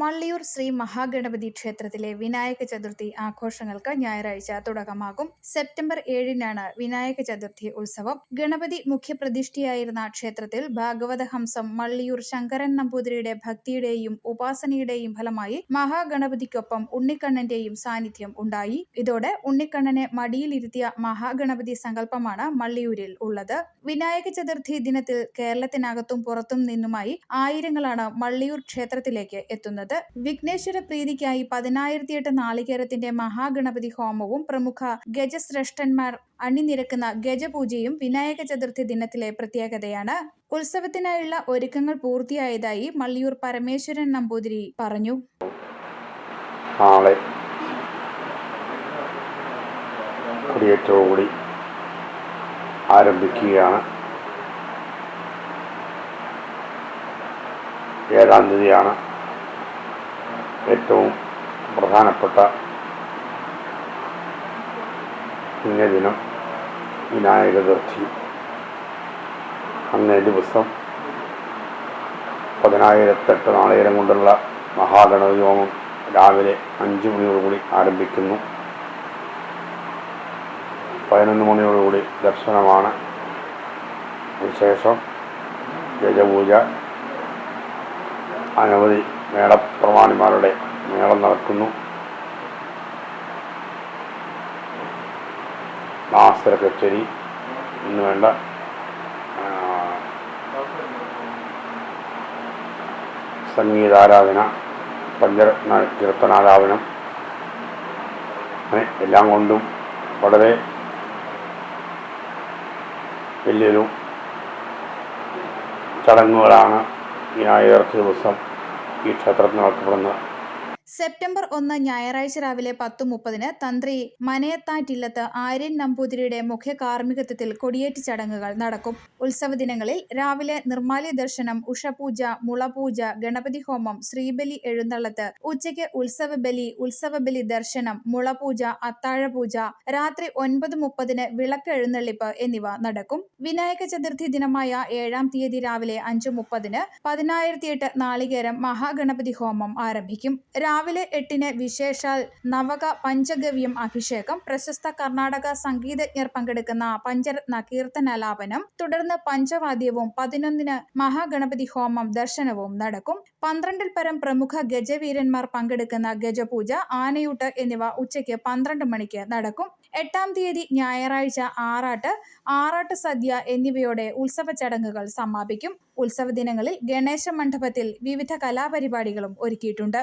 മള്ളിയൂർ ശ്രീ മഹാഗണപതി ക്ഷേത്രത്തിലെ വിനായക ചതുർത്ഥി ആഘോഷങ്ങൾക്ക് ഞായറാഴ്ച തുടക്കമാകും. സെപ്റ്റംബർ ഏഴിനാണ് വിനായക ചതുർത്ഥി ഉത്സവം. ഗണപതി മുഖ്യപ്രതിഷ്ഠയായിരുന്ന ക്ഷേത്രത്തിൽ ഭാഗവതഹംസം മള്ളിയൂർ ശങ്കരൻ നമ്പൂതിരിയുടെ ഭക്തിയുടെയും ഉപാസനയുടെയും ഫലമായി മഹാഗണപതിക്കൊപ്പം ഉണ്ണിക്കണ്ണന്റെയും സാന്നിധ്യം ഉണ്ടായി. ഇതോടെ ഉണ്ണിക്കണ്ണനെ മടിയിലിരുത്തിയ മഹാഗണപതി സങ്കല്പമാണ് മള്ളിയൂരിൽ ഉള്ളത്. വിനായക ചതുർത്ഥി ദിനത്തിൽ കേരളത്തിനകത്തും പുറത്തും നിന്നുമായി ആയിരങ്ങളാണ് മള്ളിയൂർ ക്ഷേത്രത്തിലേക്ക് എത്തുന്നത്. വിഘ്നേശ്വര പ്രീതിക്കായി പതിനായിരത്തിയെട്ട് നാളികേരത്തിന്റെ മഹാഗണപതി ഹോമവും പ്രമുഖ ഗജശ്രേഷ്ഠന്മാർ അണിനിരക്കുന്ന ഗജപൂജയും വിനായക ചതുർത്ഥി ദിനത്തിലെ പ്രത്യേകതയാണ്. ഉത്സവത്തിനായുള്ള ഒരുക്കങ്ങൾ പൂർത്തിയായതായി മള്ളിയൂർ പരമേശ്വരൻ നമ്പൂതിരി പറഞ്ഞു. നാളെ ആരംഭിക്കുകയാണ്. ഏഴാം തീയതിയാണ്. ഏറ്റവും പ്രധാനപ്പെട്ട പുണ്യദിനം വിനായക ചതുർത്ഥി അന്നേ ദിവസം പതിനായിരത്തെട്ട് നാളികേരം കൊണ്ടുള്ള മഹാഗണപതി ഹോമം രാവിലെ അഞ്ച് മണിയോടുകൂടി ആരംഭിക്കുന്നു. പതിനൊന്ന് മണിയോടുകൂടി ദർശനമാണ് അതിനുശേഷം ഗജപൂജ അനവധി മേളപ്രമാണിമാരുടെ മേളം നടക്കുന്നു. മാസ്റ്റർ കച്ചേരി എന്ന് വേണ്ട സംഗീതാരാധന പഞ്ചരത്ന കീർത്തനാലാപനം അങ്ങനെ എല്ലാം കൊണ്ടും വളരെ വലിയൊരു ചടങ്ങുകളാണ് വിനായക ദിവസം ഈ ക്ഷേത്രത്തിൽ നടത്തപ്പെടുന്നത് സെപ്റ്റംബർ ഒന്ന് ഞായറാഴ്ച രാവിലെ പത്ത് മുപ്പതിന് തന്ത്രി മനയത്താറ്റില്ലത്ത് ആര്യൻ നമ്പൂതിരിയുടെ മുഖ്യ കാർമ്മികത്വത്തിൽ കൊടിയേറ്റ് ചടങ്ങുകൾ നടക്കും. ഉത്സവ ദിനങ്ങളിൽ രാവിലെ നിർമാല്യ ദർശനം ഉഷപൂജ മുളപൂജ ഗണപതി ഹോമം ശ്രീബലി എഴുന്നള്ളത്ത് ഉച്ചയ്ക്ക് ഉത്സവ ബലി ഉത്സവ ബലി ദർശനം മുളപൂജ അത്താഴപൂജ രാത്രി ഒൻപത് മുപ്പതിന് വിളക്ക് എഴുന്നള്ളിപ്പ് എന്നിവ നടക്കും. വിനായക ചതുർത്ഥി ദിനമായ ഏഴാം തീയതി രാവിലെ അഞ്ചു മുപ്പതിന് പതിനായിരത്തിയെട്ട് നാളികേരം മഹാഗണപതി ഹോമം ആരംഭിക്കും. രാവിലെ എട്ടിന് വിശേഷാൽ നവക പഞ്ചഗവ്യം അഭിഷേകം പ്രശസ്ത കർണാടക സംഗീതജ്ഞർ പങ്കെടുക്കുന്ന പഞ്ചരത്ന കീർത്തനാലാപനം തുടർന്ന് പഞ്ചവാദ്യവും പതിനൊന്നിന് മഹാഗണപതി ഹോമം ദർശനവും നടക്കും. പന്ത്രണ്ടിൽ പരം പ്രമുഖ ഗജവീരന്മാർ പങ്കെടുക്കുന്ന ഗജപൂജ ആനയൂട്ട് എന്നിവ ഉച്ചയ്ക്ക് പന്ത്രണ്ട് മണിക്ക് നടക്കും. എട്ടാം തീയതി ഞായറാഴ്ച ആറാട്ട് ആറാട്ട് സദ്യ എന്നിവയോടെ ഉത്സവ ചടങ്ങുകൾ സമാപിക്കും. ഉത്സവ ദിനങ്ങളിൽ ഗണേശ മണ്ഡപത്തിൽ വിവിധ കലാപരിപാടികളും ഒരുക്കിയിട്ടുണ്ട്.